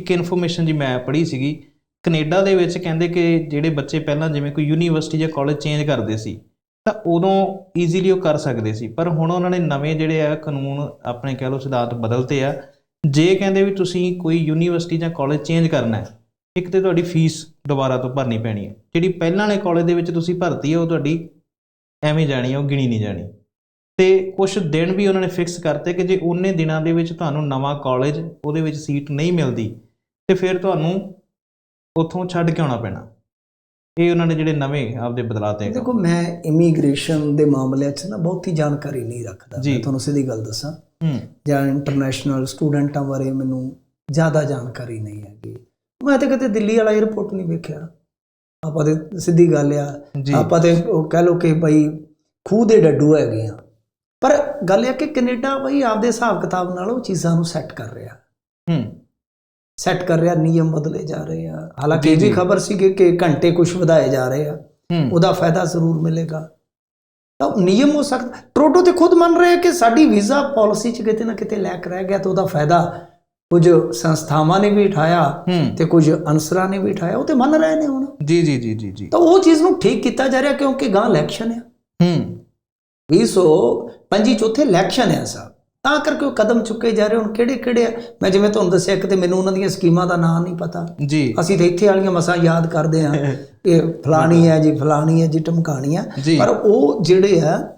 ਇੱਕ ਇਨਫੋਰਮੇਸ਼ਨ ਜੀ ਮੈਂ ਪੜ੍ਹੀ ਸੀਗੀ। ਕੈਨੇਡਾ ਦੇ ਵਿੱਚ ਕਹਿੰਦੇ ਕਿ ਜਿਹੜੇ ਬੱਚੇ ਪਹਿਲਾਂ ਜਿਵੇਂ ਕੋਈ ਯੂਨੀਵਰਸਿਟੀ ਜਾਂ ਕਾਲਜ ਚੇਂਜ ਕਰਦੇ ਸੀ, ਤਾਂ ਉਦੋਂ ਈਜ਼ੀਲੀ ਉਹ ਕਰ ਸਕਦੇ ਸੀ। ਪਰ ਹੁਣ ਉਹਨਾਂ ਨੇ ਨਵੇਂ ਜਿਹੜੇ ਆ ਕਾਨੂੰਨ ਆਪਣੇ ਕਹਿ ਲਓ ਸਿਧਾਂਤ ਬਦਲਤੇ ਆ। ਜੇ ਕਹਿੰਦੇ ਵੀ ਤੁਸੀਂ ਕੋਈ ਯੂਨੀਵਰਸਿਟੀ ਜਾਂ ਕਾਲਜ ਚੇਂਜ ਕਰਨਾ ਹੈ, ਇੱਕ ਤੇ ਤੁਹਾਡੀ ਫੀਸ ਦੁਬਾਰਾ ਤੋਂ ਭਰਨੀ ਪੈਣੀ ਹੈ। ਜਿਹੜੀ ਪਹਿਲਾਂ ਵਾਲੇ ਕਾਲਜ ਦੇ ਵਿੱਚ ਤੁਸੀਂ ਭਰਤੀ ਹੈ ਉਹ ਤੁਹਾਡੀ ਐਵੇਂ ਜਾਣੀ ਹੈ ਉਹ ਗਿਣੀ ਨਹੀਂ ਜਾਣੀ। ਤੇ ਕੁਝ ਦਿਨ ਵੀ ਉਹਨਾਂ ਨੇ ਫਿਕਸ ਕਰਤੇ ਕਿ ਜੇ ਉਹਨੇ ਦਿਨਾਂ ਦੇ ਵਿੱਚ ਤੁਹਾਨੂੰ ਨਵਾਂ ਕਾਲਜ ਉਹਦੇ ਵਿੱਚ ਸੀਟ ਨਹੀਂ ਮਿਲਦੀ ਤੇ ਫਿਰ ਤੁਹਾਨੂੰ ਉੱਥੋਂ ਛੱਡ ਕੇ ਆਉਣਾ ਪੈਣਾ। ਇਹ ਉਹਨਾਂ ਨੇ ਜਿਹੜੇ ਨਵੇਂ ਆਪਦੇ ਬਦਲਾਅ ਤੇ ਦੇਖੋ ਮੈਂ ਇਮੀਗ੍ਰੇਸ਼ਨ ਦੇ ਮਾਮਲੇ 'ਚ ਨਾ ਬਹੁਤੀ ਜਾਣਕਾਰੀ ਨਹੀਂ ਰੱਖਦਾ। ਮੈਂ ਤੁਹਾਨੂੰ ਸਿੱਧੀ ਗੱਲ ਦੱਸਾਂ। ਜਾਂ ਇੰਟਰਨੈਸ਼ਨਲ ਸਟੂਡੈਂਟਾਂ ਬਾਰੇ ਮੈਨੂੰ ਜ਼ਿਆਦਾ ਜਾਣਕਾਰੀ ਨਹੀਂ ਹੈਗੀ। ਮੈਂ ਤਾਂ ਕਦੇ ਦਿੱਲੀ ਵਾਲਾ 에ਅਰਪੋਰਟ ਨਹੀਂ ਵੇਖਿਆ। ਆਪਾਂ ਤੇ ਸਿੱਧੀ ਗੱਲ ਆ ਆਪਾਂ ਤੇ ਉਹ ਕਹਿ ਲੋ ਕਿ ਬਈ ਖੂਹ ਦੇ ਡੱਡੂ ਹੈਗੇ ਆ। ਪਰ ਗੱਲ ਇਹ ਕਿ ਕੈਨੇਡਾ ਬਈ ਆਪਦੇ ਹਿਸਾਬ ਕਿਤਾਬ ਨਾਲ ਉਹ ਚੀਜ਼ਾਂ ਨੂੰ ਸੈੱਟ ਕਰ ਰਿਹਾ। ਹੂੰ। ਸੈੱਟ ਕਰ ਰਿਹਾ ਨਿਯਮ ਬਦਲੇ ਜਾ ਰਹੇ ਆ। ਹਾਲਾਂਕਿ ਇਹ ਵੀ। ਖਬਰ ਸੀ ਕਿ- ਕਿ ਘੰਟੇ ਕੁਝ ਵਧਾਏ ਜਾ ਰਹੇ ਆ। ਉਹਦਾ ਫਾਇਦਾ ਜ਼ਰੂਰ ਮਿਲੇਗਾ। ਤਾਂ ਨਿਯਮ ਹੋ ਸਕਦਾ। ਟਰੋਟੋ ਤੇ ਖੁਦ ਮੰਨ ਰਿਹਾ ਕਿ ਸਾਡੀ ਵੀਜ਼ਾ ਪਾਲਿਸੀ 'ਚ ਕਿਤੇ ਨਾ ਕਿਤੇ ਲੈਕ ਰਹਿ ਗਿਆ ਤਾਂ ਉਹਦਾ ਫਾਇਦਾ ਕੁਝ ਸੰਸਥਾਵਾਂ ਨੇ ਵੀ ਉਠਾਇਆ ਤੇ ਕੁਝ ਅਨਸਰਾਂ ਨੇ ਵੀ ਉਠਾਇਆ। ਉਹ ਤੇ ਮੰਨ ਰਹੇ ਨੇ ਹੁਣ। ਜੀ ਜੀ ਜੀ ਜੀ ਜੀ। ਤਾਂ ਉਹ ਚੀਜ਼ ਨੂੰ ਠੀਕ ਕੀਤਾ ਜਾ ਰਿਹਾ ਕਿਉਂਕਿ ਗਾਂ ਇਲੈਕਸ਼ਨ ਆ। ਹੂੰ। 225 ਚੌਥੇ ਇਲੈਕਸ਼ਨ ਹੈ ਸਾਹਿਬ ਤਾਂ ਕਰਕੇ ਉਹ ਕਦਮ ਚੁੱਕੇ ਜਾ ਰਹੇ ਹੁਣ ਕਿਹੜੇ ਕਿਹੜੇ ਆ? ਮੈਂ ਜਿਵੇਂ ਤੁਹਾਨੂੰ ਦੱਸਿਆ ਕਿ ਤੇ ਮੈਨੂੰ ਉਹਨਾਂ ਦੀਆਂ ਸਕੀਮਾਂ ਦਾ ਨਾਮ ਨਹੀਂ ਪਤਾ। ਜੀ। ਅਸੀਂ ਤਾਂ ਇੱਥੇ ਵਾਲੀਆਂ ਮਸਾਂ ਯਾਦ ਕਰਦੇ ਆ ਇਹ ਫਲਾਣੀ ਹੈ ਜੀ ਫਲਾਣੀ ਹੈ ਜੀ ਟਮਕਾਣੀ ਆ। ਪਰ ਉਹ ਜਿਹੜੇ ਆ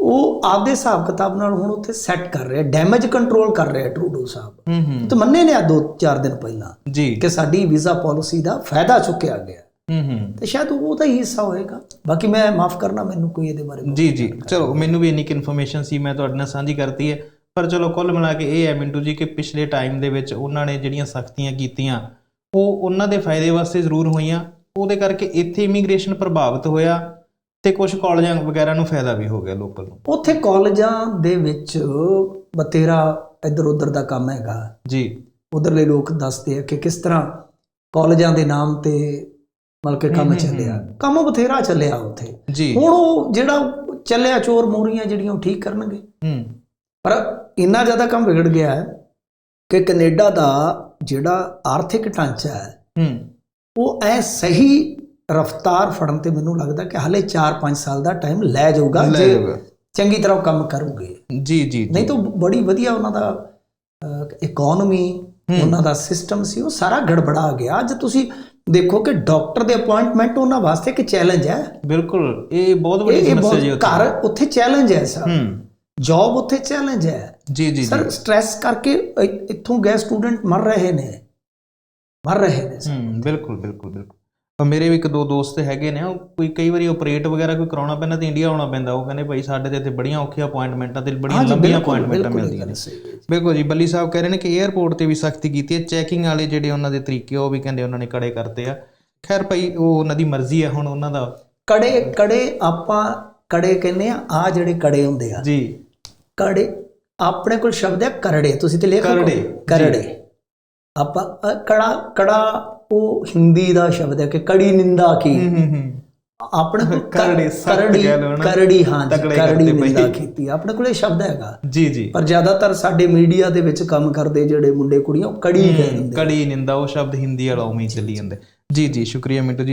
ਉਹ ਆਪਦੇ ਹਿਸਾਬ ਕਿਤਾਬ ਨਾਲ ਹੁਣ ਉੱਥੇ ਸੈੱਟ ਕਰ ਰਹੇ ਆ ਡੈਮੇਜ ਕੰਟਰੋਲ ਕਰ ਰਹੇ ਆ ਟਰੂਡੋ ਸਾਹਿਬ। ਹੂੰ ਹੂੰ। ਤੇ ਮੰਨੇ ਨੇ ਆ ਦੋ ਚਾਰ ਦਿਨ ਪਹਿਲਾਂ ਜੀ। ਕਿ ਸਾਡੀ ਵੀਜ਼ਾ ਪਾਲਿਸੀ ਦਾ ਫਾਇਦਾ ਚੁੱਕਿਆ ਗਿਆ। ਹੂੰ ਹੂੰ। ਤੇ ਸ਼ਾਇਦ ਉਹ ਉਹਦਾ ਹੀ ਹਿੱਸਾ ਹੋਏਗਾ। ਬਾਕੀ ਮੈਂ ਮਾਫ ਕਰਨਾ ਮੈਨੂੰ ਕੋਈ ਇਹਦੇ ਬਾਰੇ ਜੀ ਜੀ। ਚਲੋ ਮੈਨੂੰ ਵੀ ਇੰਨੀ ਇਨਫੋਰਮੇਸ਼ਨ ਸੀ ਮੈਂ ਤੁਹਾਡੇ ਨਾਲ ਸਾਂਝੀ ਕਰਤੀ ਹੈ। ਪਰ ਚਲੋ ਕੁੱਲ ਮਿਲਾ ਕੇ ਇਹ ਹੈ ਮਿੰਟੂ ਜੀ ਕਿ ਪਿਛਲੇ ਟਾਈਮ ਦੇ ਵਿੱਚ ਉਹਨਾਂ ਨੇ ਜਿਹੜੀਆਂ ਸਖਤੀਆਂ ਕੀਤੀਆਂ ਉਹ ਉਹਨਾਂ ਦੇ ਫਾਇਦੇ ਵਾਸਤੇ ਜ਼ਰੂਰ ਹੋਈਆਂ। ਉਹਦੇ ਕਰਕੇ ਇੱਥੇ ਇਮੀਗ੍ਰੇਸ਼ਨ ਪ੍ਰਭਾਵਿਤ ਹੋਇਆ ਤੇ ਕੁਝ ਕਾਲਜਾਂ ਵਗੈਰਾ ਨੂੰ ਫਾਇਦਾ ਵੀ ਹੋ ਗਿਆ ਲੋਕਲ ਨੂੰ। ਉੱਥੇ ਕਾਲਜਾਂ ਦੇ ਵਿੱਚ ਬਤੇਰਾ ਇੱਧਰ ਉੱਧਰ ਦਾ ਕੰਮ ਹੈਗਾ। ਜੀ। ਉਧਰਲੇ ਲੋਕ ਦੱਸਦੇ ਆ ਕਿ ਕਿਸ ਤਰ੍ਹਾਂ ਕਾਲਜਾਂ ਦੇ ਨਾਮ ਤੇ ਮਤਲਬ ਕਿ ਕੰਮ ਚੱਲਿਆ। ਕੰਮ ਬਥੇਰਾ ਚੱਲਿਆ ਉੱਥੇ। ਜੀ। ਹੁਣ ਉਹ ਜਿਹੜਾ ਚੱਲਿਆ ਚੋਰ ਮੋਰੀਆਂ ਜਿਹੜੀਆਂ ਉਹ ਠੀਕ ਕਰਨਗੇ। ਹੂੰ। ਪਰ ਇੰਨਾ ਜ਼ਿਆਦਾ ਕੰਮ ਵਿਗੜ ਗਿਆ ਹੈ ਕਿ ਕੈਨੇਡਾ ਦਾ ਜਿਹੜਾ ਆਰਥਿਕ ਢਾਂਚਾ ਹੈ ਹੂੰ। ਉਹ ਐ ਸਹੀ ਰਫਤਾਰ ਫੜਨ ਤੇ ਮੈਨੂੰ ਲੱਗਦਾ ਕਿ ਹਲੇ 4-5 ਸਾਲ ਦਾ ਟਾਈਮ ਲੈ ਜਾਊਗਾ ਜੇ। ਚੰਗੀ ਤਰ੍ਹਾਂ ਕੰਮ ਕਰੂਗੇ। ਜੀ ਜੀ ਨਹੀਂ ਤਾਂ ਬੜੀ ਵਧੀਆ ਉਹਨਾਂ ਦਾ ਇਕਨੋਮੀ ਉਹਨਾਂ ਦਾ ਸਿਸਟਮ ਸੀ ਉਹ ਸਾਰਾ ਗੜਬੜਾ ਗਿਆ। ਅੱਜ ਤੁਸੀਂ ਦੇਖੋ ਕਿ ਡਾਕਟਰ ਦੇ ਅਪਾਇੰਟਮੈਂਟ ਉਹਨਾਂ ਵਾਸਤੇ ਇੱਕ ਚੈਲੰਜ ਹੈ। ਬਿਲਕੁਲ। ਇਹ ਬਹੁਤ ਵੱਡੀ ਸਮੱਸਿਆ ਜੀ ਉੱਥੇ। ਘਰ ਉੱਥੇ ਚੈਲੰਜ ਹੈ ਸਰ। ਹੂੰ। ਜੌਬ ਉੱਥੇ ਚੈਲੰਜ ਹੈ। ਜੀ ਜੀ ਸਰ ਸਟ੍ਰੈਸ ਕਰਕੇ ਇੱਥੋਂ ਗਏ ਸਟੂਡੈਂਟ ਮਰ ਰਹੇ ਨੇ। ਮਰ ਰਹੇ ਨੇ ਹੂੰ ਬਿਲਕੁਲ ਬਿਲਕੁਲ ਬਿਲਕੁਲ। ਮੇਰੇ ਵੀ ਇੱਕ ਦੋ ਦੋਸਤ ਹੈਗੇ ਨੇ ਉਹ ਕੋਈ ਕਈ ਵਾਰੀ ਆਪਰੇਟ ਵਗੈਰਾ ਕੋਈ ਕਰਾਉਣਾ ਪੈਂਦਾ ਤੇ ਇੰਡੀਆ ਆਉਣਾ ਪੈਂਦਾ। ਉਹ ਕਹਿੰਦੇ ਭਾਈ ਸਾਡੇ ਤੇ ਇੱਥੇ ਬੜੀਆਂ ਔਖੀਆਂ ਅਪਾਇੰਟਮੈਂਟਾਂ ਤੇ ਬੜੀਆਂ ਲੰਬੀਆਂ ਅਪਾਇੰਟਮੈਂਟਾਂ ਮਿਲਦੀਆਂ ਨੇ। ਬਿਲਕੁਲ ਜੀ ਬੱਲੀ ਸਾਹਿਬ ਕਹਿ ਰਹੇ ਨੇ ਕਿ 에ਅਰਪੋਰਟ ਤੇ ਵੀ ਸਖਤੀ ਕੀਤੀ ਹੈ। ਚੈਕਿੰਗ ਵਾਲੇ ਜਿਹੜੇ ਉਹਨਾਂ ਦੇ ਤਰੀਕੇ ਉਹ ਵੀ ਕਹਿੰਦੇ ਉਹਨਾਂ ਨੇ ਕੜੇ ਕਰਤੇ ਆ। ਖੈਰ ਭਾਈ ਉਹ ਉਹਨਾਂ ਦੀ ਮਰਜ਼ੀ ਹੈ ਹੁਣ ਉਹਨਾਂ ਦਾ ਕੜੇ ਕੜੇ ਆਪਾਂ ਕੜੇ ਕਹਿੰਦੇ ਆ ਆ ਜਿਹੜੇ ਕੜੇ ਹੁੰਦੇ ਆ। ਜੀ। ਕੜੇ ਆਪਣੇ ਕੋਲ ਸ਼ਬਦ ਹੈ ਕਰੜੇ। ਤੁਸੀਂ ਤੇ ਲਿਖ ਕਰੜੇ, ਕਰੜੇ। ਆਪਾਂ ਕੜਾ ਕੜਾ ਉਹ ਹਿੰਦੀ ਦਾ ਸ਼ਬਦ ਹੈ ਕਿ ਕੜੀ ਨਿੰਦਾ ਕੀ। ਆਪਣੇ ਕੋਲ ਕਰੜੇ, ਕਰੜੀ। ਕਰੜੀ ਹਾਂ ਕਰੜੀ। ਨਿੰਦਾ ਕੀਤੀ। ਆਪਣੇ ਕੋਲ ਇਹ ਸ਼ਬਦ ਹੈਗਾ। ਜੀ ਜੀ। ਪਰ ਜ਼ਿਆਦਾਤਰ ਸਾਡੇ ਮੀਡੀਆ ਦੇ ਵਿੱਚ ਕੰਮ ਕਰਦੇ ਜਿਹੜੇ ਮੁੰਡੇ ਕੁੜੀਆਂ ਉਹ ਕੜੀ ਕੜੀ ਨਿੰਦਾ ਉਹ ਸ਼ਬਦ ਹਿੰਦੀ ਵਾਲਾ ਉਵੇਂ ਹੀ ਚੱਲੀ ਜਾਂਦਾ। ਜੀ ਜੀ ਸ਼ੁਕਰੀਆ ਮਿੰਟੂ ਜੀ।